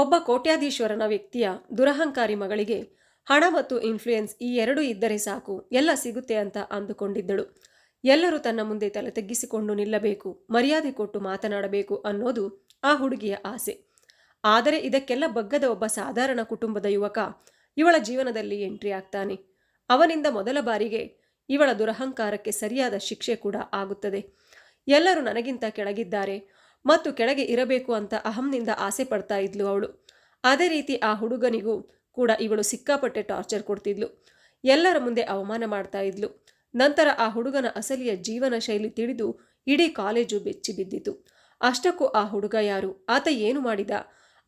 ಒಬ್ಬ ಕೋಟ್ಯಾಧೀಶ್ವರನ ವ್ಯಕ್ತಿಯ ದುರಹಂಕಾರಿ ಮಗಳಿಗೆ ಹಣ ಮತ್ತು ಇನ್ಫ್ಲುಯೆನ್ಸ್ ಈ ಎರಡೂ ಇದ್ದರೆ ಸಾಕು, ಎಲ್ಲ ಸಿಗುತ್ತೆ ಅಂತ ಅಂದುಕೊಂಡಿದ್ದಳು. ಎಲ್ಲರೂ ತನ್ನ ಮುಂದೆ ತಲೆ ತಗ್ಗಿಸಿಕೊಂಡು ನಿಲ್ಲಬೇಕು, ಮರ್ಯಾದೆ ಕೊಟ್ಟು ಮಾತನಾಡಬೇಕು ಅನ್ನೋದು ಆ ಹುಡುಗಿಯ ಆಸೆ. ಆದರೆ ಇದಕ್ಕೆಲ್ಲ ಬಗ್ಗದ ಒಬ್ಬ ಸಾಧಾರಣ ಕುಟುಂಬದ ಯುವಕ ಇವಳ ಜೀವನದಲ್ಲಿ ಎಂಟ್ರಿ ಆಗ್ತಾನೆ. ಅವನಿಂದ ಮೊದಲ ಬಾರಿಗೆ ಇವಳ ದುರಹಂಕಾರಕ್ಕೆ ಸರಿಯಾದ ಶಿಕ್ಷೆ ಕೂಡ ಆಗುತ್ತದೆ. ಎಲ್ಲರೂ ನನಗಿಂತ ಕೆಳಗಿದ್ದಾರೆ ಮತ್ತು ಕೆಳಗೆ ಇರಬೇಕು ಅಂತ ಅಹಂನಿಂದ ಆಸೆ ಪಡ್ತಾ ಇದ್ಲು ಅವಳು. ಅದೇ ರೀತಿ ಆ ಹುಡುಗನಿಗೂ ಕೂಡ ಇವಳು ಸಿಕ್ಕಾಪಟ್ಟೆ ಟಾರ್ಚರ್ ಕೊಡ್ತಿದ್ಲು. ಎಲ್ಲರ ಮುಂದೆ ಅವಮಾನ ಮಾಡ್ತಾ ಇದ್ಲು. ನಂತರ ಆ ಹುಡುಗನ ಅಸಲಿಯ ಜೀವನ ಶೈಲಿ ತಿಳಿದು ಇಡೀ ಕಾಲೇಜು ಬೆಚ್ಚಿ ಬಿದ್ದಿತು. ಅಷ್ಟಕ್ಕೂ ಆ ಹುಡುಗ ಯಾರು? ಆತ ಏನು ಮಾಡಿದ?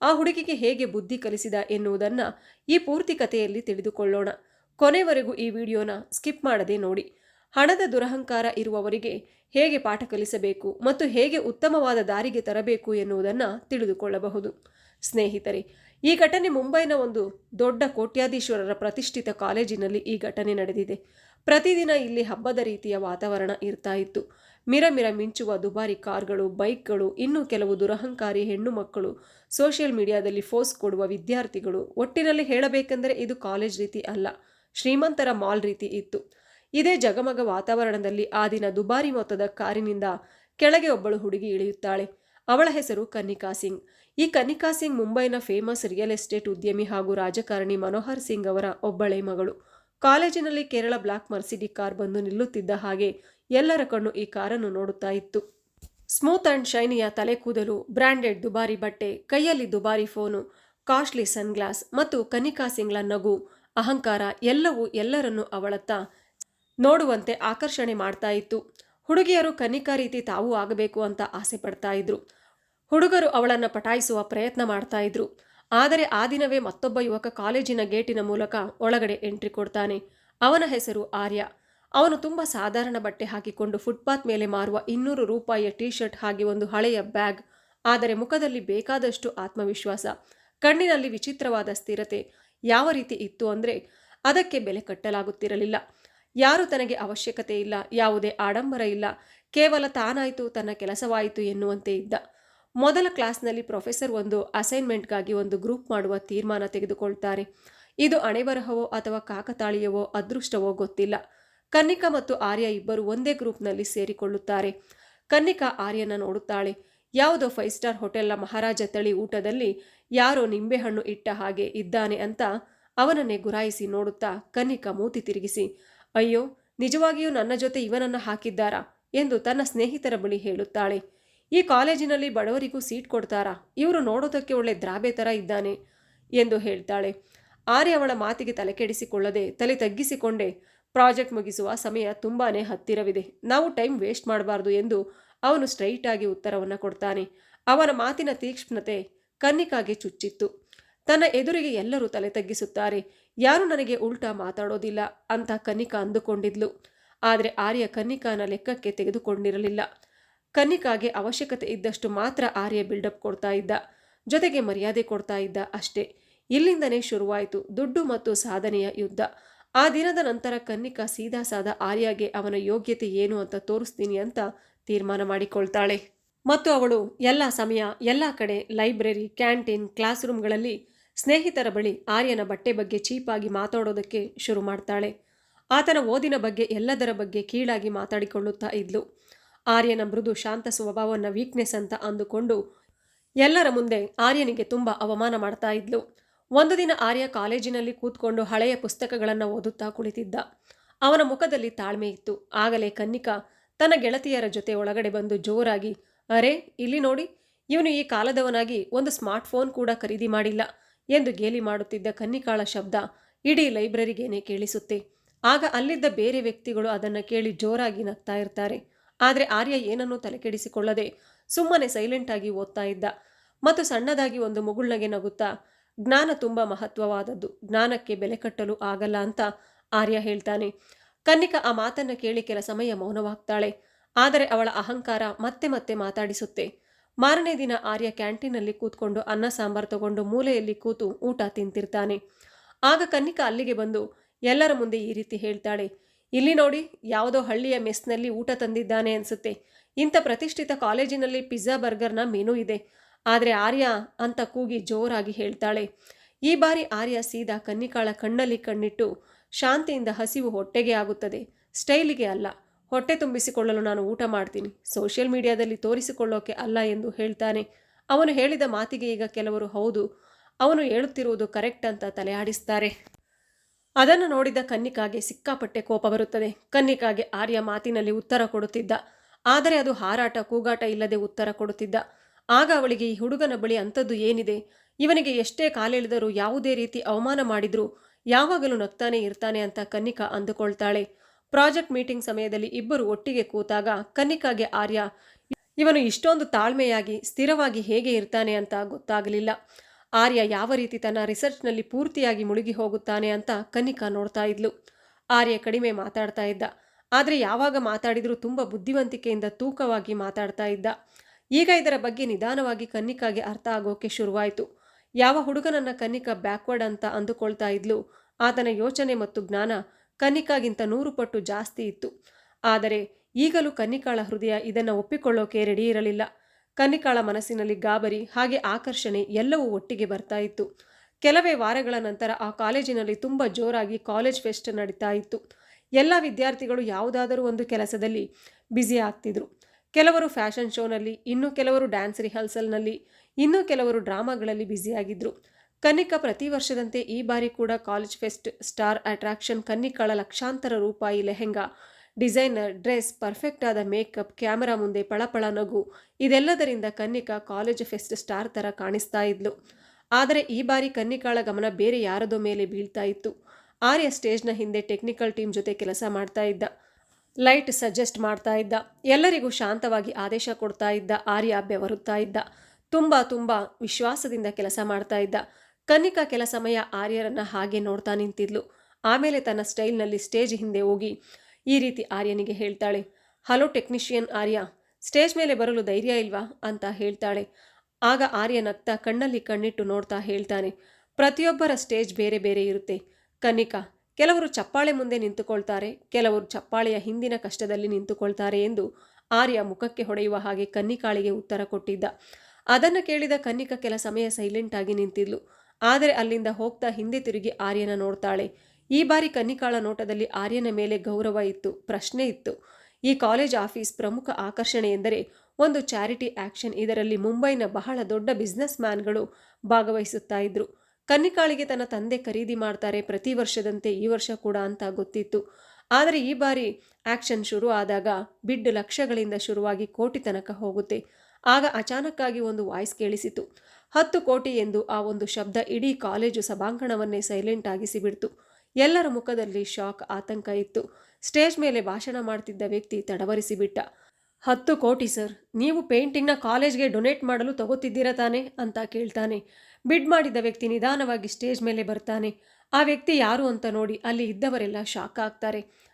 ಆ ಹುಡುಗಿಗೆ ಹೇಗೆ ಬುದ್ಧಿ ಕಲಿಸಿದ ಎನ್ನುವುದನ್ನು ಈ ಪೂರ್ತಿ ಕಥೆಯಲ್ಲಿ ತಿಳಿದುಕೊಳ್ಳೋಣ. ಕೊನೆವರೆಗೂ ಈ ವಿಡಿಯೋನ ಸ್ಕಿಪ್ ಮಾಡದೆ ನೋಡಿ. ಹಣದ ದುರಹಂಕಾರ ಇರುವವರಿಗೆ ಹೇಗೆ ಪಾಠ ಕಲಿಸಬೇಕು ಮತ್ತು ಹೇಗೆ ಉತ್ತಮವಾದ ದಾರಿಗೆ ತರಬೇಕು ಎನ್ನುವುದನ್ನು ತಿಳಿದುಕೊಳ್ಳಬಹುದು. ಸ್ನೇಹಿತರೆ, ಈ ಘಟನೆ ಮುಂಬೈನ ಒಂದು ದೊಡ್ಡ ಕೋಟ್ಯಾಧೀಶ್ವರರ ಪ್ರತಿಷ್ಠಿತ ಕಾಲೇಜಿನಲ್ಲಿ ಈ ಘಟನೆ ನಡೆದಿದೆ. ಪ್ರತಿದಿನ ಇಲ್ಲಿ ಹಬ್ಬದ ರೀತಿಯ ವಾತಾವರಣ ಇರ್ತಾ ಇತ್ತು. ಮಿರ ಮಿರ ಮಿಂಚುವ ದುಬಾರಿ ಕಾರ್ಗಳು, ಬೈಕ್ಗಳು, ಇನ್ನೂ ಕೆಲವು ದುರಹಂಕಾರಿ ಹೆಣ್ಣು ಮಕ್ಕಳು, ಸೋಷಿಯಲ್ ಮೀಡಿಯಾದಲ್ಲಿ ಫೋಸ್ ಕೊಡುವ ವಿದ್ಯಾರ್ಥಿಗಳು, ಒಟ್ಟಿನಲ್ಲಿ ಹೇಳಬೇಕೆಂದರೆ ಇದು ಕಾಲೇಜ್ ರೀತಿ ಅಲ್ಲ, ಶ್ರೀಮಂತರ ಮಾಲ್ ರೀತಿ ಇತ್ತು. ಇದೇ ಜಗಮಗ ವಾತಾವರಣದಲ್ಲಿ ಆ ದಿನ ದುಬಾರಿ ಮೊತ್ತದ ಕಾರಿನಿಂದ ಕೆಳಗೆ ಒಬ್ಬಳು ಹುಡುಗಿ ಇಳಿಯುತ್ತಾಳೆ. ಅವಳ ಹೆಸರು ಕನ್ನಿಕಾ ಸಿಂಗ್. ಈ ಕನ್ನಿಕಾ ಸಿಂಗ್ ಮುಂಬೈನ ಫೇಮಸ್ ರಿಯಲ್ ಎಸ್ಟೇಟ್ ಉದ್ಯಮಿ ಹಾಗೂ ರಾಜಕಾರಣಿ ಮನೋಹರ್ ಸಿಂಗ್ ಅವರ ಒಬ್ಬಳೆ ಮಗಳು. ಕಾಲೇಜಿನಲ್ಲಿ ಕೇರಳ ಬ್ಲಾಕ್ ಮರ್ಸಿಡಿ ಕಾರ್ ಬಂದು ನಿಲ್ಲುತ್ತಿದ್ದ ಹಾಗೆ ಎಲ್ಲರ ಕಣ್ಣು ಈ ಕಾರನ್ನು ನೋಡುತ್ತಾ ಇತ್ತು. ಸ್ಮೂತ್ ಅಂಡ್ ಶೈನಿಯ ತಲೆ ಕೂದಲು ಬ್ರ್ಯಾಂಡೆಡ್ ದುಬಾರಿ ಬಟ್ಟೆ, ಕೈಯಲ್ಲಿ ದುಬಾರಿ ಫೋನು, ಕಾಸ್ಟ್ಲಿ ಸನ್ಗ್ಲಾಸ್ ಮತ್ತು ಕನಿಕಾ ಸಿಂಗ್ಲ ನಗು, ಅಹಂಕಾರ ಎಲ್ಲವೂ ಎಲ್ಲರನ್ನೂ ಅವಳತ್ತ ನೋಡುವಂತೆ ಆಕರ್ಷಣೆ ಮಾಡ್ತಾ ಇತ್ತು. ಹುಡುಗಿಯರು ಕನಿಕಾ ರೀತಿ ತಾವೂ ಆಗಬೇಕು ಅಂತ ಆಸೆ ಪಡ್ತಾ ಇದ್ರು. ಹುಡುಗರು ಅವಳನ್ನು ಪಟಾಯಿಸುವ ಪ್ರಯತ್ನ ಮಾಡ್ತಾ ಇದ್ರು. ಆದರೆ ಆ ದಿನವೇ ಮತ್ತೊಬ್ಬ ಯುವಕ ಕಾಲೇಜಿನ ಗೇಟಿನ ಮೂಲಕ ಒಳಗಡೆ ಎಂಟ್ರಿ ಕೊಡ್ತಾನೆ. ಅವನ ಹೆಸರು ಆರ್ಯ. ಅವನು ತುಂಬ ಸಾಧಾರಣ ಬಟ್ಟೆ ಹಾಕಿಕೊಂಡು ಫುಟ್ಪಾತ್ ಮೇಲೆ ಮಾರುವ ಇನ್ನೂರು ರೂಪಾಯಿಯ ಟೀ ಶರ್ಟ್ ಹಾಗೆ ಒಂದು ಹಳೆಯ ಬ್ಯಾಗ್. ಆದರೆ ಮುಖದಲ್ಲಿ ಬೇಕಾದಷ್ಟು ಆತ್ಮವಿಶ್ವಾಸ. ಕಣ್ಣಿನಲ್ಲಿ ವಿಚಿತ್ರವಾದ ಸ್ಥಿರತೆ. ಯಾವ ರೀತಿ ಇತ್ತು ಅಂದರೆ ಅದಕ್ಕೆ ಬೆಲೆ ಕಟ್ಟಲಾಗುತ್ತಿರಲಿಲ್ಲ. ಯಾರು ತನಗೆ ಅವಶ್ಯಕತೆ ಇಲ್ಲ, ಯಾವುದೇ ಆಡಂಬರ ಇಲ್ಲ. ಕೇವಲ ತಾನಾಯಿತು, ತನ್ನ ಕೆಲಸವಾಯಿತು ಎನ್ನುವಂತೆ ಇದ್ದ. ಮೊದಲ ಕ್ಲಾಸ್ನಲ್ಲಿ ಪ್ರೊಫೆಸರ್ ಒಂದು ಅಸೈನ್ಮೆಂಟ್ಗಾಗಿ ಒಂದು ಗ್ರೂಪ್ ಮಾಡುವ ತೀರ್ಮಾನ ತೆಗೆದುಕೊಳ್ತಾರೆ. ಇದು ಅಣೆಬರಹವೋ ಅಥವಾ ಕಾಕತಾಳೀಯವೋ ಅದೃಷ್ಟವೋ ಗೊತ್ತಿಲ್ಲ. ಕನ್ನಿಕಾ ಮತ್ತು ಆರ್ಯ ಇಬ್ಬರು ಒಂದೇ ಗ್ರೂಪ್ನಲ್ಲಿ ಸೇರಿಕೊಳ್ಳುತ್ತಾರೆ. ಕನ್ನಿಕಾ ಆರ್ಯನ ನೋಡುತ್ತಾಳೆ. ಯಾವುದೋ ಫೈವ್ ಸ್ಟಾರ್ ಹೋಟೆಲ್ನ ಮಹಾರಾಜ ತಳಿ ಊಟದಲ್ಲಿ ಯಾರೋ ನಿಂಬೆಹಣ್ಣು ಇಟ್ಟ ಹಾಗೆ ಇದ್ದಾನೆ ಅಂತ ಅವನನ್ನೇ ಗುರಾಯಿಸಿ ನೋಡುತ್ತಾ ಕನ್ನಿಕಾ ಮೂತಿ ತಿರುಗಿಸಿ ಅಯ್ಯೋ, ನಿಜವಾಗಿಯೂ ನನ್ನ ಜೊತೆ ಇವನನ್ನು ಹಾಕಿದ್ದಾರಾ ಎಂದು ತನ್ನ ಸ್ನೇಹಿತರ ಬಳಿ ಹೇಳುತ್ತಾಳೆ. ಈ ಕಾಲೇಜಿನಲ್ಲಿ ಬಡವರಿಗೂ ಸೀಟ್ ಕೊಡ್ತಾರಾ? ಇವರು ನೋಡೋದಕ್ಕೆ ಒಳ್ಳೆ ದ್ರಾಬೆ ಥರ ಇದ್ದಾನೆ ಎಂದು ಹೇಳ್ತಾಳೆ. ಆರ್ಯ ಅವಳ ಮಾತಿಗೆ ತಲೆ ಕೆಡಿಸಿಕೊಳ್ಳದೆ ತಲೆ ತಗ್ಗಿಸಿಕೊಂಡೆ. ಪ್ರಾಜೆಕ್ಟ್ ಮುಗಿಸುವ ಸಮಯ ತುಂಬಾನೇ ಹತ್ತಿರವಿದೆ. ನಾವು ಟೈಮ್ ವೇಸ್ಟ್ ಮಾಡಬಾರ್ದು ಎಂದು ಅವನು ಸ್ಟ್ರೈಟ್ ಆಗಿ ಉತ್ತರವನ್ನು ಕೊಡ್ತಾನೆ. ಅವನ ಮಾತಿನ ತೀಕ್ಷ್ಣತೆ ಕನ್ನಿಕಾಗೆ ಚುಚ್ಚಿತ್ತು. ತನ್ನ ಎದುರಿಗೆ ಎಲ್ಲರೂ ತಲೆ ತಗ್ಗಿಸುತ್ತಾರೆ. ಯಾರು ನನಗೆ ಉಲ್ಟಾ ಮಾತಾಡೋದಿಲ್ಲ ಅಂತ ಕನ್ನಿಕಾ ಅಂದುಕೊಂಡಿದ್ಲು. ಆದರೆ ಆರ್ಯ ಕನ್ನಿಕಾನ ಲೆಕ್ಕಕ್ಕೆ ತೆಗೆದುಕೊಂಡಿರಲಿಲ್ಲ. ಕನ್ನಿಕಾಗೆ ಅವಶ್ಯಕತೆ ಇದ್ದಷ್ಟು ಮಾತ್ರ ಆರ್ಯ ಬಿಲ್ಡಪ್ ಕೊಡ್ತಾ ಇದ್ದ. ಜೊತೆಗೆ ಮರ್ಯಾದೆ ಕೊಡ್ತಾ ಇದ್ದ ಅಷ್ಟೇ. ಇಲ್ಲಿಂದನೇ ಶುರುವಾಯಿತು ದುಡ್ಡು ಮತ್ತು ಸಾಧನೆಯ ಯುದ್ಧ. ಆ ದಿನದ ನಂತರ ಕನ್ನಿಕಾ ಸೀದಾ ಸಾದ ಆರ್ಯಾಗೆ ಅವನ ಯೋಗ್ಯತೆ ಏನು ಅಂತ ತೋರಿಸ್ತೀನಿ ಅಂತ ತೀರ್ಮಾನ ಮಾಡಿಕೊಳ್ತಾಳೆ. ಮತ್ತು ಅವಳು ಎಲ್ಲ ಸಮಯ, ಎಲ್ಲ ಕಡೆ ಲೈಬ್ರರಿ, ಕ್ಯಾಂಟೀನ್, ಕ್ಲಾಸ್ ರೂಮ್ಗಳಲ್ಲಿ ಸ್ನೇಹಿತರ ಬಳಿ ಆರ್ಯನ ಬಟ್ಟೆ ಬಗ್ಗೆ ಚೀಪಾಗಿ ಮಾತಾಡೋದಕ್ಕೆ ಶುರು ಮಾಡ್ತಾಳೆ. ಆತನ ಓದಿನ ಬಗ್ಗೆ ಎಲ್ಲದರ ಬಗ್ಗೆ ಕೀಳಾಗಿ ಮಾತಾಡಿಕೊಳ್ಳುತ್ತಾ ಇದ್ಲು. ಆರ್ಯನ ಮೃದು ಶಾಂತ ಸ್ವಭಾವವನ್ನು ವೀಕ್ನೆಸ್ ಅಂತ ಅಂದುಕೊಂಡು ಎಲ್ಲರ ಮುಂದೆ ಆರ್ಯನಿಗೆ ತುಂಬ ಅವಮಾನ ಮಾಡ್ತಾ ಇದ್ಲು. ಒಂದು ದಿನ ಆರ್ಯ ಕಾಲೇಜಿನಲ್ಲಿ ಕೂತ್ಕೊಂಡು ಹಳೆಯ ಪುಸ್ತಕಗಳನ್ನು ಓದುತ್ತಾ ಕುಳಿತಿದ್ದ. ಅವನ ಮುಖದಲ್ಲಿ ತಾಳ್ಮೆ ಇತ್ತು. ಆಗಲೇ ಕನ್ನಿಕಾ ತನ್ನ ಗೆಳತಿಯರ ಜೊತೆ ಒಳಗಡೆ ಬಂದು ಜೋರಾಗಿ, ಅರೆ, ಇಲ್ಲಿ ನೋಡಿ, ಇವನು ಈ ಕಾಲದವನಾಗಿ ಒಂದು ಸ್ಮಾರ್ಟ್ ಫೋನ್ ಕೂಡ ಖರೀದಿ ಮಾಡಿಲ್ಲ. ಎಂದು ಗೇಲಿ ಮಾಡುತ್ತಿದ್ದ ಕನ್ನಿಕಾಳ ಶಬ್ದ ಇಡೀ ಲೈಬ್ರರಿಗೇನೆ ಕೇಳಿಸುತ್ತೆ. ಆಗ ಅಲ್ಲಿದ್ದ ಬೇರೆ ವ್ಯಕ್ತಿಗಳು ಅದನ್ನು ಕೇಳಿ ಜೋರಾಗಿ ನಗ್ತಾ ಇರ್ತಾರೆ. ಆದರೆ ಆರ್ಯ ಏನನ್ನೂ ತಲೆಕೆಡಿಸಿಕೊಳ್ಳದೆ ಸುಮ್ಮನೆ ಸೈಲೆಂಟ್ ಆಗಿ ಓದ್ತಾ ಇದ್ದ. ಮತ್ತು ಸಣ್ಣದಾಗಿ ಒಂದು ಮುಗುಳ್ನಗೆ ನಗುತ್ತಾ, ಜ್ಞಾನ ತುಂಬ ಮಹತ್ವವಾದದ್ದು. ಜ್ಞಾನಕ್ಕೆ ಬೆಲೆ ಕಟ್ಟಲು ಆಗಲ್ಲ ಅಂತ ಆರ್ಯ ಹೇಳ್ತಾನೆ. ಕನ್ನಿಕಾ ಆ ಮಾತನ್ನ ಕೇಳಿ ಕೆಲ ಸಮಯ ಮೌನವಾಗ್ತಾಳೆ. ಆದರೆ ಅವಳ ಅಹಂಕಾರ ಮತ್ತೆ ಮತ್ತೆ ಮಾತಾಡಿಸುತ್ತೆ. ಮಾರನೇ ದಿನ ಆರ್ಯ ಕ್ಯಾಂಟೀನಲ್ಲಿ ಕೂತ್ಕೊಂಡು ಅನ್ನ ಸಾಂಬಾರ್ ತಗೊಂಡು ಮೂಲೆಯಲ್ಲಿ ಕೂತು ಊಟ ತಿಂತಿರ್ತಾನೆ. ಆಗ ಕನ್ನಿಕಾ ಅಲ್ಲಿಗೆ ಬಂದು, ಎಲ್ಲರ ಮುಂದೆ ಈ ರೀತಿ ಹೇಳ್ತಾಳೆ. ಇಲ್ಲಿ ನೋಡಿ, ಯಾವುದೋ ಹಳ್ಳಿಯ ಮೆಸ್ನಲ್ಲಿ ಊಟ ತಂದಿದ್ದಾನೆ ಅನಿಸುತ್ತೆ. ಇಂಥ ಪ್ರತಿಷ್ಠಿತ ಕಾಲೇಜಿನಲ್ಲಿ ಪಿಜ್ಜಾ, ಬರ್ಗರ್ನ ಮೆನು ಇದೆ. ಆದರೆ ಆರ್ಯ ಅಂತ ಕೂಗಿ ಜೋರಾಗಿ ಹೇಳ್ತಾಳೆ. ಈ ಬಾರಿ ಆರ್ಯ ಸೀದಾ ಕನ್ನಿಕಾಳ ಕಣ್ಣಲ್ಲಿ ಕಣ್ಣಿಟ್ಟು ಶಾಂತಿಯಿಂದ ಹಸಿವು ಹೊಟ್ಟೆಗೆ ಆಗುತ್ತದೆ. ಸ್ಟೈಲಿಗೆ ಅಲ್ಲ. ಹೊಟ್ಟೆ ತುಂಬಿಸಿಕೊಳ್ಳಲು ನಾನು ಊಟ ಮಾಡ್ತೀನಿ. ಸೋಷಿಯಲ್ ಮೀಡಿಯಾದಲ್ಲಿ ತೋರಿಸಿಕೊಳ್ಳೋಕೆ ಅಲ್ಲ ಎಂದು ಹೇಳ್ತಾನೆ. ಅವನು ಹೇಳಿದ ಮಾತಿಗೆ ಈಗ ಕೆಲವರು ಹೌದು, ಅವನು ಹೇಳುತ್ತಿರುವುದು ಕರೆಕ್ಟ್ ಅಂತ ತಲೆ ಆಡಿಸ್ತಾರೆ ಅದನ್ನು ನೋಡಿದ ಕನ್ನಿಕಾಗೆ ಸಿಕ್ಕಾಪಟ್ಟೆ ಕೋಪ ಬರುತ್ತದೆ. ಕನ್ನಿಕಾಗೆ ಆರ್ಯ ಮಾತಿನಲ್ಲಿ ಉತ್ತರ ಕೊಡುತ್ತಿದ್ದ. ಆದರೆ ಅದು ಹಾರಾಟ, ಕೂಗಾಟ ಇಲ್ಲದೆ ಉತ್ತರ ಕೊಡುತ್ತಿದ್ದ. ಆಗ ಅವಳಿಗೆ ಈ ಹುಡುಗನ ಬಳಿ ಅಂಥದ್ದು ಏನಿದೆ? ಇವನಿಗೆ ಎಷ್ಟೇ ಕಾಲೆಳೆದರೂ ಯಾವುದೇ ರೀತಿ ಅವಮಾನ ಮಾಡಿದರೂ ಯಾವಾಗಲೂ ನಗ್ತಾನೆ ಇರ್ತಾನೆ ಅಂತ ಕನ್ನಿಕಾ ಅಂದುಕೊಳ್ತಾಳೆ. ಪ್ರಾಜೆಕ್ಟ್ ಮೀಟಿಂಗ್ ಸಮಯದಲ್ಲಿ ಇಬ್ಬರು ಒಟ್ಟಿಗೆ ಕೂತಾಗ ಕನ್ನಿಕಾಗೆ ಆರ್ಯ, ಇವನು ಇಷ್ಟೊಂದು ತಾಳ್ಮೆಯಾಗಿ, ಸ್ಥಿರವಾಗಿ ಹೇಗೆ ಇರ್ತಾನೆ ಅಂತ ಗೊತ್ತಾಗಲಿಲ್ಲ. ಆರ್ಯ ಯಾವ ರೀತಿ ತನ್ನ ರಿಸರ್ಚ್ನಲ್ಲಿ ಪೂರ್ತಿಯಾಗಿ ಮುಳುಗಿ ಹೋಗುತ್ತಾನೆ ಅಂತ ಕನಿಕಾ ನೋಡ್ತಾ ಇದ್ಲು. ಆರ್ಯ ಕಡಿಮೆ ಮಾತಾಡ್ತಾ ಇದ್ದ. ಆದರೆ ಯಾವಾಗ ಮಾತಾಡಿದರೂ ತುಂಬ ಬುದ್ಧಿವಂತಿಕೆಯಿಂದ ತೂಕವಾಗಿ ಮಾತಾಡ್ತಾ ಇದ್ದ. ಈಗ ಇದರ ಬಗ್ಗೆ ನಿಧಾನವಾಗಿ ಕನ್ನಿಕಾಗೆ ಅರ್ಥ ಆಗೋಕೆ ಶುರುವಾಯಿತು. ಯಾವ ಹುಡುಗನನ್ನ ಕನ್ನಿಕಾ ಬ್ಯಾಕ್ವರ್ಡ್ ಅಂತ ಅಂದುಕೊಳ್ತಾ ಇದ್ಲು. ಆತನ ಯೋಚನೆ ಮತ್ತು ಜ್ಞಾನ ಕನ್ನಿಕಾಗಿಂತ ನೂರು ಪಟ್ಟು ಜಾಸ್ತಿ ಇತ್ತು. ಆದರೆ ಈಗಲೂ ಕನ್ನಿಕಾಳ ಹೃದಯ ಇದನ್ನು ಒಪ್ಪಿಕೊಳ್ಳೋಕೆ ರೆಡಿ ಇರಲಿಲ್ಲ. ಕನ್ನಿಕಾಳ ಮನಸ್ಸಿನಲ್ಲಿ ಗಾಬರಿ, ಹಾಗೆ ಆಕರ್ಷಣೆ ಎಲ್ಲವೂ ಒಟ್ಟಿಗೆ ಬರ್ತಾ ಇತ್ತು. ಕೆಲವೇ ವಾರಗಳ ನಂತರ ಆ ಕಾಲೇಜಿನಲ್ಲಿ ತುಂಬ ಜೋರಾಗಿ ಕಾಲೇಜ್ ಫೆಸ್ಟ್ ನಡೀತಾ ಇತ್ತು. ಎಲ್ಲ ವಿದ್ಯಾರ್ಥಿಗಳು ಯಾವುದಾದರೂ ಒಂದು ಕೆಲಸದಲ್ಲಿ ಬ್ಯುಸಿ ಆಗ್ತಿದ್ರು. ಕೆಲವರು ಫ್ಯಾಷನ್ ಶೋನಲ್ಲಿ ಇನ್ನೂ ಕೆಲವರು ಡ್ಯಾನ್ಸ್ ರಿಹರ್ಸಲ್ನಲ್ಲಿ ಇನ್ನೂ ಕೆಲವರು ಡ್ರಾಮಾಗಳಲ್ಲಿ ಬ್ಯುಸಿಯಾಗಿದ್ದರು ಕನ್ನಿಕಾ ಪ್ರತಿ ವರ್ಷದಂತೆ ಈ ಬಾರಿ ಕೂಡ ಕಾಲೇಜ್ ಫೆಸ್ಟ್ ಸ್ಟಾರ್ ಅಟ್ರಾಕ್ಷನ್ ಕನ್ನಿಕಾಳ ಲಕ್ಷಾಂತರ ರೂಪಾಯಿ ಲೆಹೆಂಗಾ. ಡಿಸೈನರ್, ಡ್ರೆಸ್, ಪರ್ಫೆಕ್ಟ್ ಆದ ಮೇಕಪ್, ಕ್ಯಾಮರಾ ಮುಂದೆ ಪಳಪಳ ನಗು, ಇದೆಲ್ಲದರಿಂದ ಕನ್ನಿಕಾ ಕಾಲೇಜ್ ಫೆಸ್ಟ್ ಸ್ಟಾರ್ ಥರ ಕಾಣಿಸ್ತಾ ಇದ್ಲು. ಆದರೆ ಈ ಬಾರಿ ಕನ್ನಿಕಾಳ ಗಮನ ಬೇರೆ ಯಾರದೋ ಮೇಲೆ ಬೀಳ್ತಾ ಇತ್ತು. ಆರ್ಯ ಸ್ಟೇಜ್ನ ಹಿಂದೆ ಟೆಕ್ನಿಕಲ್ ಟೀಮ್ ಜೊತೆ ಕೆಲಸ ಮಾಡ್ತಾ ಇದ್ದ. ಲೈಟ್ ಸಜೆಸ್ಟ್ ಮಾಡ್ತಾ ಇದ್ದ. ಎಲ್ಲರಿಗೂ ಶಾಂತವಾಗಿ ಆದೇಶ ಕೊಡ್ತಾ ಇದ್ದ. ಆರ್ಯ ಬೆವರುತ್ತಾ ಇದ್ದ. ತುಂಬ ತುಂಬ ವಿಶ್ವಾಸದಿಂದ ಕೆಲಸ ಮಾಡ್ತಾ ಇದ್ದ. ಕನ್ನಿಕಾ ಕೆಲ ಸಮಯ ಆರ್ಯರನ್ನ ಹಾಗೆ ನೋಡ್ತಾ ನಿಂತಿದ್ಲು. ಆಮೇಲೆ ತನ್ನ ಸ್ಟೈಲ್ನಲ್ಲಿ ಸ್ಟೇಜ್ ಹಿಂದೆ ಹೋಗಿ ಈ ರೀತಿ ಆರ್ಯನಿಗೆ ಹೇಳ್ತಾಳೆ, ಹಲೋ ಟೆಕ್ನಿಷಿಯನ್ ಆರ್ಯ, ಸ್ಟೇಜ್ ಮೇಲೆ ಬರಲು ಧೈರ್ಯ ಇಲ್ವಾ? ಅಂತ ಹೇಳ್ತಾಳೆ. ಆಗ ಆರ್ಯ ನಗ್ತಾ ಕಣ್ಣಲ್ಲಿ ಕಣ್ಣಿಟ್ಟು ನೋಡ್ತಾ ಹೇಳ್ತಾನೆ, ಪ್ರತಿಯೊಬ್ಬರ ಸ್ಟೇಜ್ ಬೇರೆ ಬೇರೆ ಇರುತ್ತೆ. ಕನ್ನಿಕಾ ಕೆಲವರು ಚಪ್ಪಾಳೆ ಮುಂದೆ ನಿಂತುಕೊಳ್ತಾರೆ, ಕೆಲವರು ಚಪ್ಪಾಳೆಯ ಹಿಂದಿನ ಕಷ್ಟದಲ್ಲಿ ನಿಂತುಕೊಳ್ತಾರೆ ಎಂದು ಆರ್ಯ ಮುಖಕ್ಕೆ ಹೊಡೆಯುವ ಹಾಗೆ ಕನ್ನಿಕಾಳಿಗೆ ಉತ್ತರ ಕೊಟ್ಟಿದ್ದ. ಅದನ್ನು ಕೇಳಿದ ಕನ್ನಿಕಾ ಕೆಲ ಸಮಯ ಸೈಲೆಂಟ್ ಆಗಿ ನಿಂತಿದ್ಲು. ಆದರೆ ಅಲ್ಲಿಂದ ಹೋಗ್ತಾ ಹಿಂದೆ ತಿರುಗಿ ಆರ್ಯನ ನೋಡ್ತಾಳೆ. ಈ ಬಾರಿ ಕನ್ನಿಕಾಳ ನೋಟದಲ್ಲಿ ಆರ್ಯನ ಮೇಲೆ ಗೌರವ ಇತ್ತು, ಪ್ರಶ್ನೆ ಇತ್ತು. ಈ ಕಾಲೇಜ್ ಆಫೀಸ್ ಪ್ರಮುಖ ಆಕರ್ಷಣೆ ಎಂದರೆ ಒಂದು ಚಾರಿಟಿ ಆಕ್ಷನ್ ಇದರಲ್ಲಿ ಮುಂಬೈನ ಬಹಳ ದೊಡ್ಡ ಬಿಸ್ನೆಸ್ ಮ್ಯಾನ್ಗಳು ಭಾಗವಹಿಸುತ್ತಾ ಇದ್ರು. ಕನ್ನಿಕಾಳಿಗೆ ತನ್ನ ತಂದೆ ಖರೀದಿ ಮಾಡ್ತಾರೆ ಪ್ರತಿ ವರ್ಷದಂತೆ ಈ ವರ್ಷ ಕೂಡ ಅಂತ ಗೊತ್ತಿತ್ತು. ಆದರೆ ಈ ಬಾರಿ ಆಕ್ಷನ್ ಶುರು ಆದಾಗ ಬಿಡ್ ಲಕ್ಷಗಳಿಂದ ಶುರುವಾಗಿ ಕೋಟಿ ತನಕ ಹೋಗುತ್ತೆ. ಆಗ ಅಚಾನಕ್ಕಾಗಿ ಒಂದು ವಾಯ್ಸ್ ಕೇಳಿಸಿತು. ಹತ್ತು ಕೋಟಿ ಎಂದು ಆ ಒಂದು ಶಬ್ದ ಇಡೀ ಕಾಲೇಜು ಸಭಾಂಗಣವನ್ನೇ ಸೈಲೆಂಟ್ ಆಗಿಸಿಬಿಡ್ತು ಎಲ್ಲರ ಮುಖದಲ್ಲಿ ಶಾಕ್, ಆತಂಕ ಇತ್ತು. ಸ್ಟೇಜ್ ಮೇಲೆ ಭಾಷಣ ಮಾಡ್ತಿದ್ದ ವ್ಯಕ್ತಿ ತಡವರಿಸಿಬಿಟ್ಟ ಹತ್ತು ಕೋಟಿ, ಸರ್. ನೀವು ಪೇಂಟಿಂಗ್ನ ಕಾಲೇಜ್ಗೆ ಡೊನೇಟ್ ಮಾಡಲು ತಗೋತಿದ್ದೀರಾ ತಾನೆ? ಅಂತ ಕೇಳ್ತಾನೆ. ಬಿಡ್ ಮಾಡಿದ ವ್ಯಕ್ತಿ ನಿಧಾನವಾಗಿ ಸ್ಟೇಜ್ ಮೇಲೆ ಬರ್ತಾನೆ. ಆ ವ್ಯಕ್ತಿ ಯಾರು ಅಂತ ನೋಡಿ ಅಲ್ಲಿ ಇದ್ದವರೆಲ್ಲ ಶಾಕ್ ಆಗ್ತಾರೆ.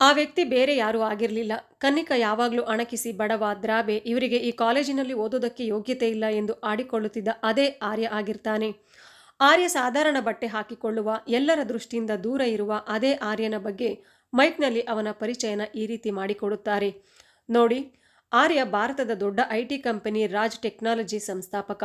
ಆ ವ್ಯಕ್ತಿ ಬೇರೆ ಯಾರೂ ಆಗಿರಲಿಲ್ಲ. ಕನ್ನಿಕ ಯಾವಾಗಲೂ ಅಣಕಿಸಿ ಬಡವ, ದ್ರಾಬೆ, ಇವರಿಗೆ ಈ ಕಾಲೇಜಿನಲ್ಲಿ ಓದೋದಕ್ಕೆ ಯೋಗ್ಯತೆ ಇಲ್ಲ ಎಂದು ಆಡಿಕೊಳ್ಳುತ್ತಿದ್ದ ಅದೇ ಆರ್ಯ ಆಗಿರ್ತಾನೆ. ಆರ್ಯ ಸಾಧಾರಣ ಬಟ್ಟೆ ಹಾಕಿಕೊಳ್ಳುವ, ಎಲ್ಲರ ದೃಷ್ಟಿಯಿಂದ ದೂರ ಇರುವ ಅದೇ ಆರ್ಯನ ಬಗ್ಗೆ ಮೈಕ್ನಲ್ಲಿ ಅವನ ಪರಿಚಯನ ಈ ರೀತಿ ಮಾಡಿಕೊಡುತ್ತಾರೆ. ನೋಡಿ, ಆರ್ಯ ಭಾರತದ ದೊಡ್ಡ I T company Raj technology ಸಂಸ್ಥಾಪಕ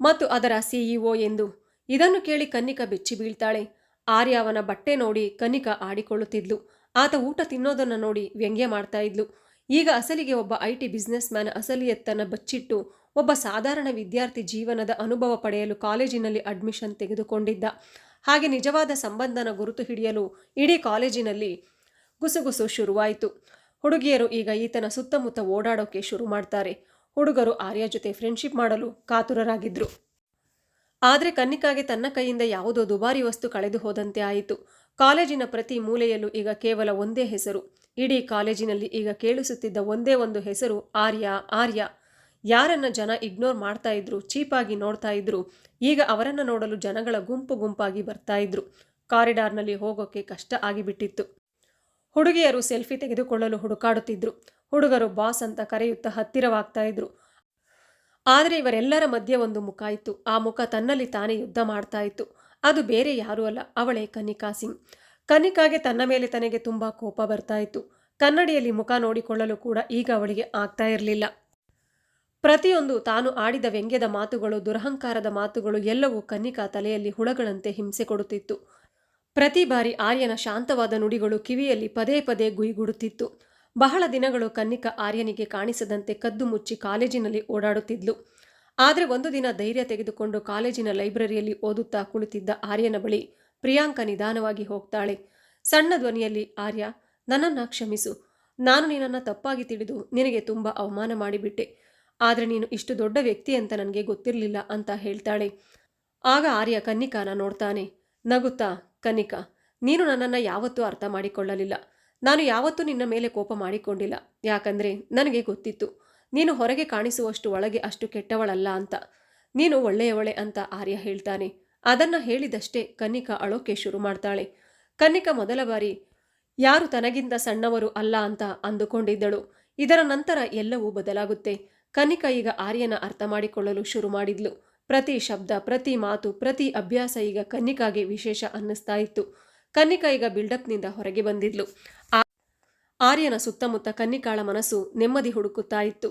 ಮತ್ತು ಅದರ ಸಿಇಒ ಎಂದು. ಇದನ್ನು ಕೇಳಿ ಕನ್ನಿಕ ಬೆಚ್ಚಿ ಬೀಳ್ತಾಳೆ ಆರ್ಯ ಅವನ ಬಟ್ಟೆ ನೋಡಿ ಕನ್ನಿಕಾ ಆಡಿಕೊಳ್ಳುತ್ತಿದ್ಲು. ಆತ ಊಟ ತಿನ್ನೋದನ್ನು ನೋಡಿ ವ್ಯಂಗ್ಯ ಮಾಡ್ತಾ ಇದ್ಲು. ಈಗ ಅಸಲಿಗೆ ಒಬ್ಬ ಐ ಟಿ ಬಿಸ್ನೆಸ್ ಮ್ಯಾನ್ ಅಸಲಿಯತ್ತನ್ನು ಬಚ್ಚಿಟ್ಟು ಒಬ್ಬ ಸಾಧಾರಣ ವಿದ್ಯಾರ್ಥಿ ಜೀವನದ ಅನುಭವ ಪಡೆಯಲು ಕಾಲೇಜಿನಲ್ಲಿ ಅಡ್ಮಿಷನ್ ತೆಗೆದುಕೊಂಡಿದ್ದ. ಹಾಗೆ ನಿಜವಾದ ಸಂಬಂಧನ ಗುರುತು ಹಿಡಿಯಲು ಇಡೀ ಕಾಲೇಜಿನಲ್ಲಿ ಗುಸುಗುಸು ಶುರುವಾಯಿತು. ಹುಡುಗಿಯರು ಈಗ ಈತನ ಸುತ್ತಮುತ್ತ ಓಡಾಡೋಕೆ ಶುರು ಮಾಡ್ತಾರೆ. ಹುಡುಗರು ಆರ್ಯ ಜೊತೆ ಫ್ರೆಂಡ್ಶಿಪ್ ಮಾಡಲು ಕಾತುರರಾಗಿದ್ರು. ಆದರೆ ಕನ್ನಿಕಾಗೆ ತನ್ನ ಕೈಯಿಂದ ಯಾವುದೋ ದುಬಾರಿ ವಸ್ತು ಕಳೆದು ಹೋದಂತೆ ಆಯಿತು. ಕಾಲೇಜಿನ ಪ್ರತಿ ಮೂಲೆಯಲ್ಲೂ ಈಗ ಕೇವಲ ಒಂದೇ ಹೆಸರು. ಇಡೀ ಕಾಲೇಜಿನಲ್ಲಿ ಈಗ ಕೇಳಿಸುತ್ತಿದ್ದ ಒಂದೇ ಒಂದು ಹೆಸರು ಆರ್ಯ ಆರ್ಯ. ಯಾರನ್ನ ಜನ ಇಗ್ನೋರ್ ಮಾಡ್ತಾ ಇದ್ರು, ಚೀಪಾಗಿ ನೋಡ್ತಾ ಇದ್ರು, ಈಗ ಅವರನ್ನು ನೋಡಲು ಜನಗಳ ಗುಂಪು ಗುಂಪಾಗಿ ಬರ್ತಾ ಇದ್ರು. ಕಾರಿಡಾರ್ನಲ್ಲಿ ಹೋಗೋಕೆ ಕಷ್ಟ ಆಗಿಬಿಟ್ಟಿತ್ತು. ಹುಡುಗಿಯರು ಸೆಲ್ಫಿ ತೆಗೆದುಕೊಳ್ಳಲು ಹುಡುಕಾಡುತ್ತಿದ್ರು. ಹುಡುಗರು ಬಾಸ್ ಅಂತ ಕರೆಯುತ್ತಾ ಹತ್ತಿರವಾಗ್ತಾ ಇದ್ರು. ಆದರೆ ಇವರೆಲ್ಲರ ಮಧ್ಯೆ ಒಂದು ಮುಖ ಇತ್ತು. ಆ ಮುಖ ತನ್ನಲ್ಲಿ ತಾನೇ ಯುದ್ಧ ಮಾಡ್ತಾ ಇತ್ತು. ಅದು ಬೇರೆ ಯಾರೂ ಅಲ್ಲ, ಅವಳೇ ಕನಿಕಾ ಸಿಂಗ್. ಕನಿಕಾಗೆ ತನ್ನ ಮೇಲೆ ತನಗೆ ತುಂಬ ಕೋಪ ಬರ್ತಾ ಇತ್ತು. ಕನ್ನಡಿಯಲ್ಲಿ ಮುಖ ನೋಡಿಕೊಳ್ಳಲು ಕೂಡ ಈಗ ಅವಳಿಗೆ ಆಗ್ತಾ ಇರಲಿಲ್ಲ. ಪ್ರತಿಯೊಂದು ತಾನು ಆಡಿದ ವ್ಯಂಗ್ಯದ ಮಾತುಗಳು, ದುರಹಂಕಾರದ ಮಾತುಗಳು ಎಲ್ಲವೂ ಕನ್ನಿಕಾ ತಲೆಯಲ್ಲಿ ಹುಳಗಳಂತೆ ಹಿಂಸೆ ಕೊಡುತ್ತಿತ್ತು. ಪ್ರತಿ ಬಾರಿ ಆರ್ಯನ ಶಾಂತವಾದ ನುಡಿಗಳು ಕಿವಿಯಲ್ಲಿ ಪದೇ ಪದೇ ಗುಯ್ಗುಡುತ್ತಿತ್ತು. ಬಹಳ ದಿನಗಳು ಕನ್ನಿಕಾ ಆರ್ಯನಿಗೆ ಕಾಣಿಸದಂತೆ ಕದ್ದು ಮುಚ್ಚಿ ಕಾಲೇಜಿನಲ್ಲಿ ಓಡಾಡುತ್ತಿದ್ಲು. ಆದರೆ ಒಂದು ದಿನ ಧೈರ್ಯ ತೆಗೆದುಕೊಂಡು ಕಾಲೇಜಿನ ಲೈಬ್ರರಿಯಲ್ಲಿ ಓದುತ್ತಾ ಕುಳಿತಿದ್ದ ಆರ್ಯನ ಬಳಿ ಪ್ರಿಯಾಂಕ ನಿಧಾನವಾಗಿ ಹೋಗ್ತಾಳೆ. ಸಣ್ಣ ಧ್ವನಿಯಲ್ಲಿ, ಆರ್ಯ, ನನ್ನನ್ನು ಕ್ಷಮಿಸು. ನಾನು ನಿನ್ನನ್ನು ತಪ್ಪಾಗಿ ತಿಳಿದು ನಿನಗೆ ತುಂಬ ಅವಮಾನ ಮಾಡಿಬಿಟ್ಟೆ. ಆದರೆ ನೀನು ಇಷ್ಟು ದೊಡ್ಡ ವ್ಯಕ್ತಿ ಅಂತ ನನಗೆ ಗೊತ್ತಿರಲಿಲ್ಲ ಅಂತ ಹೇಳ್ತಾಳೆ. ಆಗ ಆರ್ಯ ಕನ್ನಿಕಾನ ನೋಡ್ತಾನೆ. ನಗುತ್ತಾ, ಕನ್ನಿಕಾ, ನೀನು ನನ್ನನ್ನು ಯಾವತ್ತೂ ಅರ್ಥ ಮಾಡಿಕೊಳ್ಳಲಿಲ್ಲ. ನಾನು ಯಾವತ್ತೂ ನಿನ್ನ ಮೇಲೆ ಕೋಪ ಮಾಡಿಕೊಂಡಿಲ್ಲ. ಯಾಕಂದರೆ ನನಗೆ ಗೊತ್ತಿತ್ತು. ನೀನು ಹೊರಗೆ ಕಾಣಿಸುವಷ್ಟು ಒಳಗೆ ಅಷ್ಟು ಕೆಟ್ಟವಳಲ್ಲ ಅಂತ. ನೀನು ಒಳ್ಳೆಯವಳೆ ಅಂತ ಆರ್ಯ ಹೇಳ್ತಾನೆ. ಅದನ್ನು ಹೇಳಿದಷ್ಟೇ ಕನ್ನಿಕಾ ಅಳೋಕೆ ಶುರು ಮಾಡ್ತಾಳೆ. ಕನ್ನಿಕಾ ಮೊದಲ ಬಾರಿ, ಯಾರು ತನಗಿಂತ ಸಣ್ಣವರು ಅಲ್ಲ ಅಂತ ಅಂದುಕೊಂಡಿದ್ದಳು. ಇದರ ನಂತರ ಎಲ್ಲವೂ ಬದಲಾಗುತ್ತೆ ಕನ್ನಿಕಾ ಈಗ ಆರ್ಯನ ಅರ್ಥ ಮಾಡಿಕೊಳ್ಳಲು ಶುರು ಮಾಡಿದ್ಲು. ಪ್ರತಿ ಶಬ್ದ, ಪ್ರತಿ ಮಾತು, ಪ್ರತಿ ಅಭ್ಯಾಸ ಈಗ ಕನ್ನಿಕಾಗೆ ವಿಶೇಷ ಅನ್ನಿಸ್ತಾ ಇತ್ತು. ಕನ್ನಿಕಾ ಈಗ ಬಿಲ್ಡಪ್ನಿಂದ ಹೊರಗೆ ಬಂದಿದ್ಲು. ಆರ್ಯನ ಸುತ್ತಮುತ್ತ ಕನ್ನಿಕಾಳ ಮನಸ್ಸು ನೆಮ್ಮದಿ ಹುಡುಕುತ್ತಾ ಇತ್ತು.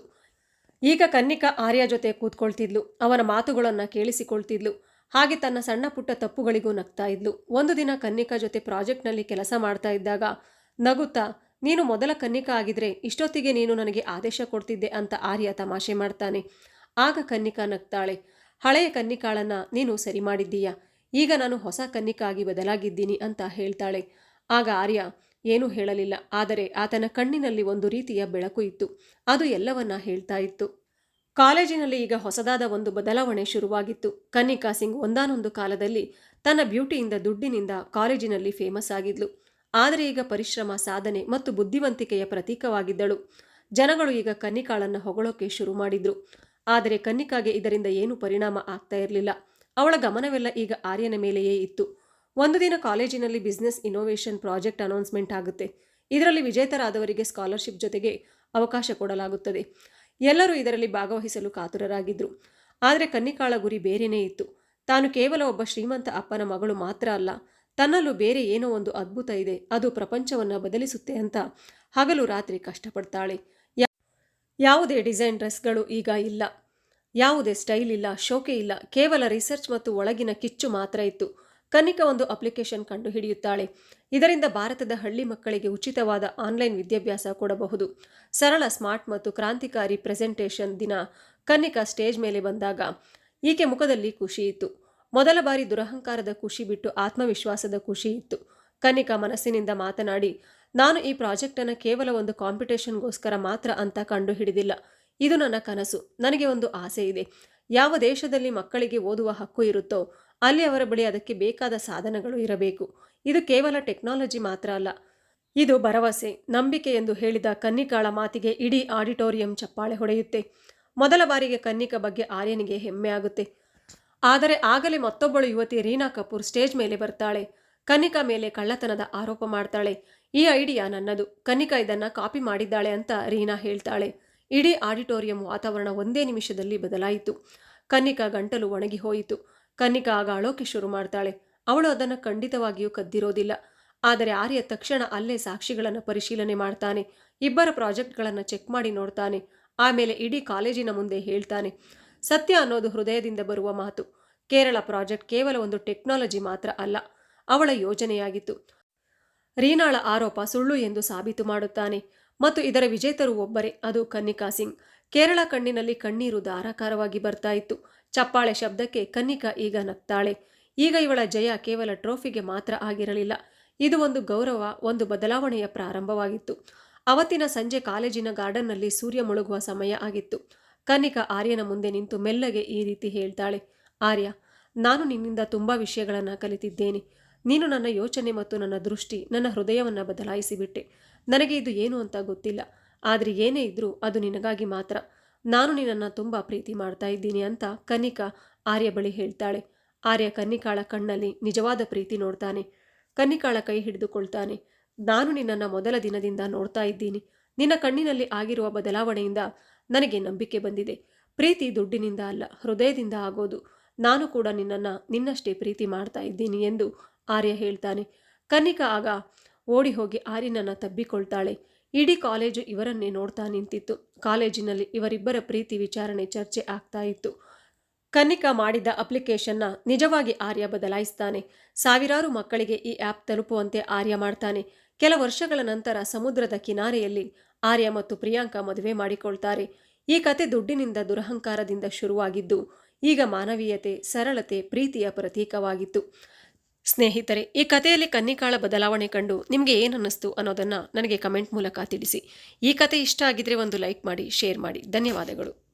ಈಗ ಕನ್ನಿಕಾ ಆರ್ಯ ಜೊತೆ ಕೂತ್ಕೊಳ್ತಿದ್ಲು. ಅವನ ಮಾತುಗಳನ್ನು ಕೇಳಿಸಿಕೊಳ್ತಿದ್ಲು. ಹಾಗೆ ತನ್ನ ಸಣ್ಣ ಪುಟ್ಟ ತಪ್ಪುಗಳಿಗೂ ನಗ್ತಾ ಇದ್ಲು. ಒಂದು ದಿನ ಕನ್ನಿಕಾ ಜೊತೆ ಪ್ರಾಜೆಕ್ಟ್ನಲ್ಲಿ ಕೆಲಸ ಮಾಡ್ತಾ ಇದ್ದಾಗ, ನಗುತ್ತಾ, ನೀನು ಮೊದಲ ಕನ್ನಿಕಾ ಆಗಿದ್ರೆ ಇಷ್ಟೊತ್ತಿಗೆ ನೀನು ನನಗೆ ಆದೇಶ ಕೊಡ್ತಿದ್ದೆ ಅಂತ ಆರ್ಯ ತಮಾಷೆ ಮಾಡ್ತಾನೆ. ಆಗ ಕನ್ನಿಕಾ ನಗ್ತಾಳೆ. ಹಳೆಯ ಕನ್ನಿಕಾಳನ್ನ ನೀನು ಸರಿ ಮಾಡಿದ್ದೀಯಾ? ಈಗ ನಾನು ಹೊಸ ಕನ್ನಿಕ ಆಗಿ ಬದಲಾಗಿದ್ದೀನಿ ಅಂತ ಹೇಳ್ತಾಳೆ. ಆಗ ಆರ್ಯ ಏನೂ ಹೇಳಲಿಲ್ಲ. ಆದರೆ ಆತನ ಕಣ್ಣಿನಲ್ಲಿ ಒಂದು ರೀತಿಯ ಬೆಳಕು ಇತ್ತು. ಅದು ಎಲ್ಲವನ್ನ ಹೇಳ್ತಾ ಇತ್ತು. ಕಾಲೇಜಿನಲ್ಲಿ ಈಗ ಹೊಸದಾದ ಒಂದು ಬದಲಾವಣೆ ಶುರುವಾಗಿತ್ತು. ಕನ್ನಿಕಾ ಸಿಂಗ್ ಒಂದಾನೊಂದು ಕಾಲದಲ್ಲಿ ತನ್ನ ಬ್ಯೂಟಿಯಿಂದ ದುಡ್ಡಿನಿಂದ ಕಾಲೇಜಿನಲ್ಲಿ ಫೇಮಸ್ ಆಗಿದ್ಲು. ಆದರೆ ಈಗ ಪರಿಶ್ರಮ, ಸಾಧನೆ ಮತ್ತು ಬುದ್ಧಿವಂತಿಕೆಯ ಪ್ರತೀಕವಾಗಿದ್ದಳು. ಜನಗಳು ಈಗ ಕನ್ನಿಕಾಳನ್ನು ಹೊಗಳೋಕೆ ಶುರು ಮಾಡಿದ್ರು. ಆದರೆ ಕನ್ನಿಕಾಗೆ ಇದರಿಂದ ಏನೂ ಪರಿಣಾಮ ಆಗ್ತಾ ಇರಲಿಲ್ಲ. ಅವಳ ಗಮನವೆಲ್ಲ ಈಗ ಆರ್ಯನ ಮೇಲೆಯೇ ಇತ್ತು. ಒಂದು ದಿನ ಕಾಲೇಜಿನಲ್ಲಿ ಬಿಸ್ನೆಸ್ ಇನೋವೇಷನ್ ಪ್ರಾಜೆಕ್ಟ್ ಅನೌನ್ಸ್ಮೆಂಟ್ ಆಗುತ್ತೆ. ಇದರಲ್ಲಿ ವಿಜೇತರಾದವರಿಗೆ ಸ್ಕಾಲರ್ಶಿಪ್ ಜೊತೆಗೆ ಅವಕಾಶ ಕೊಡಲಾಗುತ್ತದೆ. ಎಲ್ಲರೂ ಇದರಲ್ಲಿ ಭಾಗವಹಿಸಲು ಕಾತುರರಾಗಿದ್ದರು ಆದರೆ ಕನ್ನಿಕಾಳ ಗುರಿ ಬೇರೆಯೇ ಇತ್ತು. ತಾನು ಕೇವಲ ಒಬ್ಬ ಶ್ರೀಮಂತ ಅಪ್ಪನ ಮಗಳು ಮಾತ್ರ ಅಲ್ಲ, ತನ್ನಲ್ಲೂ ಬೇರೆ ಏನೋ ಒಂದು ಅದ್ಭುತ ಇದೆ, ಅದು ಪ್ರಪಂಚವನ್ನು ಬದಲಿಸುತ್ತೆ ಅಂತ ಹಗಲು ರಾತ್ರಿ ಕಷ್ಟಪಡ್ತಾಳೆ. ಯಾವುದೇ ಡಿಸೈನ್ ಡ್ರೆಸ್ಗಳು ಈಗ ಇಲ್ಲ. ಯಾವುದೇ ಸ್ಟೈಲ್ ಇಲ್ಲ, ಶೋಕೆ ಇಲ್ಲ. ಕೇವಲ ರಿಸರ್ಚ್ ಮತ್ತು ಒಳಗಿನ ಕಿಚ್ಚು ಮಾತ್ರ ಇತ್ತು. ಕನ್ನಿಕಾ ಒಂದು ಅಪ್ಲಿಕೇಶನ್ ಕಂಡು ಹಿಡಿಯುತ್ತಾಳೆ ಇದರಿಂದ ಭಾರತದ ಹಳ್ಳಿ ಮಕ್ಕಳಿಗೆ ಉಚಿತವಾದ ಆನ್ಲೈನ್ ವಿದ್ಯಾಭ್ಯಾಸ ಕೊಡಬಹುದು. ಸರಳ, ಸ್ಮಾರ್ಟ್ ಮತ್ತು ಕ್ರಾಂತಿಕಾರಿ ಪ್ರೆಸೆಂಟೇಷನ್ ದಿನ ಕನಿಕಾ ಸ್ಟೇಜ್ ಮೇಲೆ ಬಂದಾಗ ಈಕೆ ಮುಖದಲ್ಲಿ ಖುಷಿ ಇತ್ತು. ಮೊದಲ ಬಾರಿ ದುರಹಂಕಾರದ ಖುಷಿ ಬಿಟ್ಟು ಆತ್ಮವಿಶ್ವಾಸದ ಖುಷಿ ಇತ್ತು. ಕನಿಕಾ ಮನಸ್ಸಿನಿಂದ ಮಾತನಾಡಿ, ನಾನು ಈ ಪ್ರಾಜೆಕ್ಟನ್ನು ಕೇವಲ ಒಂದು ಕಾಂಪಿಟೇಷನ್ಗೋಸ್ಕರ ಮಾತ್ರ ಅಂತ ಕಂಡು ಹಿಡಿದಿಲ್ಲ ಇದು ನನ್ನ ಕನಸು. ನನಗೆ ಒಂದು ಆಸೆ ಇದೆ. ಯಾವ ದೇಶದಲ್ಲಿ ಮಕ್ಕಳಿಗೆ ಓದುವ ಹಕ್ಕು ಇರುತ್ತೋ ಅಲ್ಲಿ ಅವರ ಬಳಿ ಅದಕ್ಕೆ ಬೇಕಾದ ಸಾಧನಗಳು ಇರಬೇಕು. ಇದು ಕೇವಲ ಟೆಕ್ನಾಲಜಿ ಮಾತ್ರ ಅಲ್ಲ. ಇದು ಭರವಸೆ, ನಂಬಿಕೆ ಎಂದು ಹೇಳಿದ ಕನ್ನಿಕಾಳ ಮಾತಿಗೆ ಇಡೀ ಆಡಿಟೋರಿಯಂ ಚಪ್ಪಾಳೆ ಹೊಡೆಯುತ್ತೆ. ಮೊದಲ ಬಾರಿಗೆ ಕನ್ನಿಕಾ ಬಗ್ಗೆ ಆರ್ಯನಿಗೆ ಹೆಮ್ಮೆ ಆಗುತ್ತೆ. ಆದರೆ ಆಗಲೇ ಮತ್ತೊಬ್ಬಳು ಯುವತಿ ರೀನಾ ಕಪೂರ್ ಸ್ಟೇಜ್ ಮೇಲೆ ಬರ್ತಾಳೆ. ಕನ್ನಿಕಾ ಮೇಲೆ ಕಳ್ಳತನದ ಆರೋಪ ಮಾಡ್ತಾಳೆ. ಈ ಐಡಿಯಾ ನನ್ನದು. ಕನ್ನಿಕಾ ಇದನ್ನು ಕಾಪಿ ಮಾಡಿದ್ದಾಳೆ ಅಂತ ರೀನಾ ಹೇಳ್ತಾಳೆ. ಇಡೀ ಆಡಿಟೋರಿಯಂ ವಾತಾವರಣ ಒಂದೇ ನಿಮಿಷದಲ್ಲಿ ಬದಲಾಯಿತು. ಕನ್ನಿಕಾ ಗಂಟಲು ಒಣಗಿ ಹೋಯಿತು. ಕನ್ನಿಕಾ ಆಗ ಅಳೋಕೆ ಶುರು ಮಾಡ್ತಾಳೆ. ಅವಳು ಅದನ್ನು ಖಂಡಿತವಾಗಿಯೂ ಕದ್ದಿರೋದಿಲ್ಲ. ಆದರೆ ಆರ್ಯ ತಕ್ಷಣ ಅಲ್ಲೇ ಸಾಕ್ಷಿಗಳನ್ನು ಪರಿಶೀಲನೆ ಮಾಡ್ತಾನೆ. ಇಬ್ಬರ ಪ್ರಾಜೆಕ್ಟ್ಗಳನ್ನು ಚೆಕ್ ಮಾಡಿ ನೋಡ್ತಾನೆ. ಆಮೇಲೆ ಇಡೀ ಕಾಲೇಜಿನ ಮುಂದೆ ಹೇಳ್ತಾನೆ. ಸತ್ಯ ಅನ್ನೋದು ಹೃದಯದಿಂದ ಬರುವ ಮಾತು. ಕೇರಳ ಪ್ರಾಜೆಕ್ಟ್ ಕೇವಲ ಒಂದು ಟೆಕ್ನಾಲಜಿ ಮಾತ್ರ ಅಲ್ಲ, ಅವಳ ಯೋಜನೆಯಾಗಿತ್ತು. ರೀನಾಳ ಆರೋಪ ಸುಳ್ಳು ಎಂದು ಸಾಬೀತು ಮಾಡುತ್ತಾನೆ. ಮತ್ತು ಇದರ ವಿಜೇತರು ಒಬ್ಬರೇ, ಅದು ಕನ್ನಿಕಾ ಸಿಂಗ್. ಕೇರಳ ಕಣ್ಣಿನಲ್ಲಿ ಕಣ್ಣೀರು ಧಾರಾಕಾರವಾಗಿ ಬರ್ತಾ ಇತ್ತು. ಚಪ್ಪಾಳೆ ಶಬ್ದಕ್ಕೆ ಕನ್ನಿಕಾ ಈಗ ನಗ್ತಾಳೆ. ಈಗ ಇವಳ ಜಯ ಕೇವಲ ಟ್ರೋಫಿಗೆ ಮಾತ್ರ ಆಗಿರಲಿಲ್ಲ. ಇದು ಒಂದು ಗೌರವ, ಒಂದು ಬದಲಾವಣೆಯ ಪ್ರಾರಂಭವಾಗಿತ್ತು. ಅವತ್ತಿನ ಸಂಜೆ ಕಾಲೇಜಿನ ಗಾರ್ಡನ್ನಲ್ಲಿ ಸೂರ್ಯ ಮುಳುಗುವ ಸಮಯ ಆಗಿತ್ತು. ಕನ್ನಿಕಾ ಆರ್ಯನ ಮುಂದೆ ನಿಂತು ಮೆಲ್ಲಗೆ ಈ ರೀತಿ ಹೇಳ್ತಾಳೆ, ಆರ್ಯ, ನಾನು ನಿನ್ನಿಂದ ತುಂಬ ವಿಷಯಗಳನ್ನು ಕಲಿತಿದ್ದೇನೆ. ನೀನು ನನ್ನ ಯೋಚನೆ ಮತ್ತು ನನ್ನ ದೃಷ್ಟಿ, ನನ್ನ ಹೃದಯವನ್ನು ಬದಲಾಯಿಸಿಬಿಟ್ಟೆ. ನನಗೆ ಇದು ಏನು ಅಂತ ಗೊತ್ತಿಲ್ಲ. ಆದರೆ ಏನೇ ಇದ್ರೂ ಅದು ನಿನಗಾಗಿ ಮಾತ್ರ. ನಾನು ನಿನ್ನನ್ನು ತುಂಬ ಪ್ರೀತಿ ಮಾಡ್ತಾ ಇದ್ದೀನಿ ಅಂತ ಕನಿಕಾ ಆರ್ಯ ಬಳಿ ಹೇಳ್ತಾಳೆ. ಆರ್ಯ ಕನ್ನಿಕಾಳ ಕಣ್ಣಲ್ಲಿ ನಿಜವಾದ ಪ್ರೀತಿ ನೋಡ್ತಾನೆ. ಕನ್ನಿಕಾಳ ಕೈ ಹಿಡಿದುಕೊಳ್ತಾನೆ. ನಾನು ನಿನ್ನನ್ನು ಮೊದಲ ದಿನದಿಂದ ನೋಡ್ತಾ ಇದ್ದೀನಿ. ನಿನ್ನ ಕಣ್ಣಿನಲ್ಲಿ ಆಗಿರುವ ಬದಲಾವಣೆಯಿಂದ ನನಗೆ ನಂಬಿಕೆ ಬಂದಿದೆ. ಪ್ರೀತಿ ದುಡ್ಡಿನಿಂದ ಅಲ್ಲ, ಹೃದಯದಿಂದ ಆಗೋದು. ನಾನು ಕೂಡ ನಿನ್ನನ್ನು ನಿನ್ನಷ್ಟೇ ಪ್ರೀತಿ ಮಾಡ್ತಾ ಇದ್ದೀನಿ ಎಂದು ಆರ್ಯ ಹೇಳ್ತಾನೆ. ಕನ್ನಿಕಾ ಆಗ ಓಡಿ ಹೋಗಿ ಆರ್ಯನನ್ನು ತಬ್ಬಿಕೊಳ್ತಾಳೆ. ಇಡೀ ಕಾಲೇಜು ಇವರನ್ನೇ ನೋಡ್ತಾ ನಿಂತಿತ್ತು. ಕಾಲೇಜಿನಲ್ಲಿ ಇವರಿಬ್ಬರ ಪ್ರೀತಿ ವಿಚಾರಣೆ ಚರ್ಚೆ ಆಗ್ತಾ ಇತ್ತು. ಕನ್ನಿಕಾ ಮಾಡಿದ್ದ ಅಪ್ಲಿಕೇಶನ್ನ ನಿಜವಾಗಿ ಆರ್ಯ ಬದಲಾಯಿಸ್ತಾನೆ. ಸಾವಿರಾರು ಮಕ್ಕಳಿಗೆ ಈ ಆ್ಯಪ್ ತಲುಪುವಂತೆ ಆರ್ಯ ಮಾಡ್ತಾನೆ. ಕೆಲ ವರ್ಷಗಳ ನಂತರ ಸಮುದ್ರದ ಕಿನಾರೆಯಲ್ಲಿ ಆರ್ಯ ಮತ್ತು ಪ್ರಿಯಾಂಕಾ ಮದುವೆ ಮಾಡಿಕೊಳ್ತಾರೆ. ಈ ಕತೆ ದುಡ್ಡಿನಿಂದ ದುರಹಂಕಾರದಿಂದ ಶುರುವಾಗಿದ್ದು, ಈಗ ಮಾನವೀಯತೆ, ಸರಳತೆ, ಪ್ರೀತಿಯ ಪ್ರತೀಕವಾಗಿತ್ತು. ಸ್ನೇಹಿತರೆ, ಈ ಕಥೆಯಲ್ಲಿ ಕನ್ನಿಕಾಳ ಬದಲಾವಣೆ ಕಂಡು ನಿಮಗೆ ಏನನ್ನಿಸ್ತು ಅನ್ನೋದನ್ನು ನನಗೆ ಕಮೆಂಟ್ ಮೂಲಕ ತಿಳಿಸಿ. ಈ ಕತೆ ಇಷ್ಟ ಆಗಿದ್ರೆ ಒಂದು ಲೈಕ್ ಮಾಡಿ, ಶೇರ್ ಮಾಡಿ. ಧನ್ಯವಾದಗಳು.